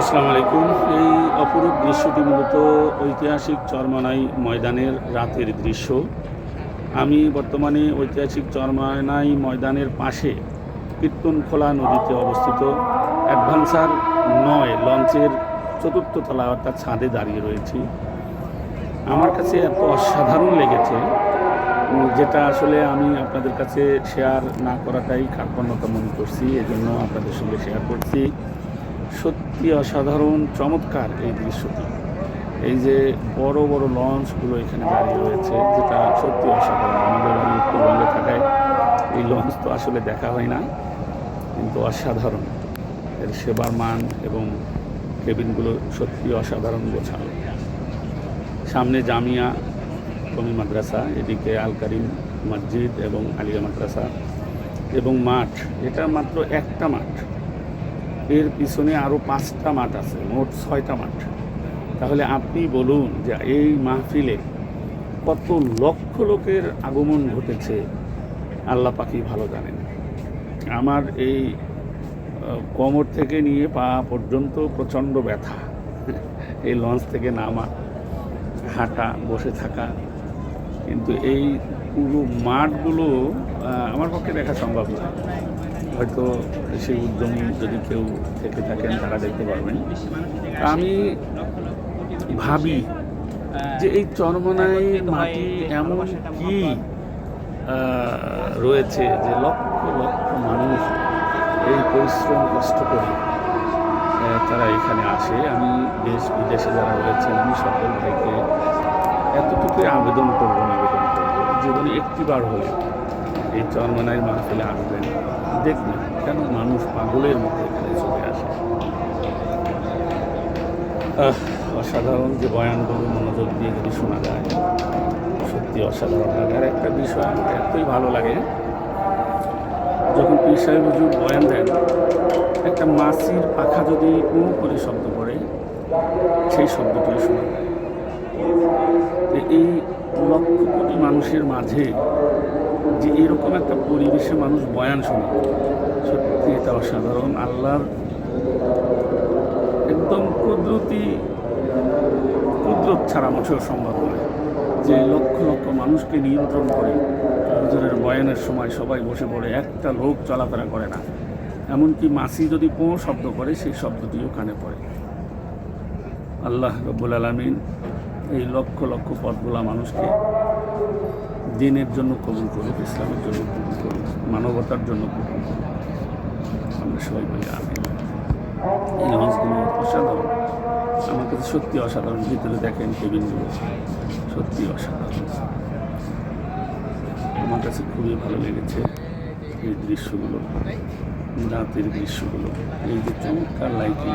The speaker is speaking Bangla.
আসসালামু আলাইকুম। এই অপরূপ দৃশ্যটি মূলত ঐতিহাসিক চরমানাই ময়দানের রাতের দৃশ্য। আমি বর্তমানে ঐতিহাসিক চরমানাই ময়দানের পাশে কীর্তনখোলা নদীতে অবস্থিত অ্যাডভান্সার নয় লঞ্চের চতুর্থ তলা অর্থাৎ ছাদে দাঁড়িয়ে রয়েছি। আমার কাছে এত অসাধারণ লেগেছে, যেটা আসলে আমি আপনাদের কাছে শেয়ার না করাটাই কার্পণ্যতা মনে করছি, এজন্য আপনাদের সঙ্গে শেয়ার করছি। সত্যি অসাধারণ, চমৎকার এই দৃশ্যটি। এই যে বড় বড় লঞ্চগুলো এখানে দাঁড়িয়ে রয়েছে, যেটা সত্যি অসাধারণ। আমাদের বাড়ি উত্তরবঙ্গে থাকায় এই লঞ্চ তো আসলে দেখা হয় না, কিন্তু অসাধারণ। এর সেবার মান এবং কেবিনগুলো সত্যি অসাধারণ গোছানো সামনে জামিয়া কমি মাদ্রাসা, এদিকে আল কারিম মসজিদ এবং আলিয়া মাদ্রাসা এবং মাঠ। এটা মাত্র একটা মাঠ। এর পিছনে আরও পাঁচটা মাঠ আছে, মোট ছয়টা মাঠ। তাহলে আপনি বলুন যে এই মাহফিলে কত লক্ষ লোকের আগমন ঘটেছে, আল্লাহ পাখি ভালো জানেন। আমার এই কোমর থেকে নিয়ে পা পর্যন্ত প্রচণ্ড ব্যথা। এই লঞ্চ থেকে নামা, হাঁটা, বসে থাকা। কিন্তু এই পুরো মাঠগুলো আমার পক্ষে দেখা সম্ভব নয় হয়তো সেই উদ্যমী যদি কেউ থেকে থাকেন, তারা দেখতে পারবেন। আমি ভাবি যে এই চরমনাই মাটি এমন কি রয়েছে যে লক্ষ লক্ষ মানুষ এই পরিশ্রম, কষ্ট করে তারা এখানে আসে। আমি দেশ বিদেশে যারা রয়েছেন আমি সকল ভাইকে এতটুকুই আবেদন করব আবেদন করব, জীবনে একটিবার হলে এই চরমনাই মাহফিলে আসবেন। দেখবেন কেন মানুষ পাগলের মতো এখানে চলে আসে। অসাধারণ যে বয়ানগুলো মনোযোগ দিয়ে যদি শোনা যায়, সত্যি অসাধারণ লাগে। আর একটা বিষয় আমার এতই ভালো লাগে, যখন পীর সাহেব হুজুর বয়ান দেন, একটা মাছির পাখা যদি উ করে শব্দ করে সেই শব্দটি শোনা যায়। এই লক্ষ কোটি মানুষের মাঝে যে এরকম একটা পরিবেশে মানুষ বয়ান শোনে। সত্যি এটা অসাধারণ। আল্লাহর একদম কুদরতি, কুদরত ছাড়া মোটেও সম্ভব নয়। যে লক্ষ লক্ষ মানুষকে নিয়ন্ত্রণ করে, হুজুরের বয়ানের সময় সবাই বসে পড়ে, একটা লোক চলাফেরা করে না। এমনকি মাসি যদি পো শব্দ করে, সেই শব্দটিও কানে পড়ে। আল্লাহ রব্বুল আলমিন এই লক্ষ লক্ষ পথগুলা মানুষকে দিনের জন্য কবুল করুক ইসলামের জন্য কবুল করুক মানবতার জন্য কবুল করুক আমরা সবাই বলি আমি এই লঞ্চগুলো অসাধারণ। আমার কাছে সত্যি অসাধারণ। ভিতরে দেখেন কেবিনগুলো সত্যি অসাধারণ। আমার কাছে খুবই ভালো লেগেছে এই দৃশ্যগুলো, রাতের দৃশ্যগুলো। এই যে চমৎকার লাইটিং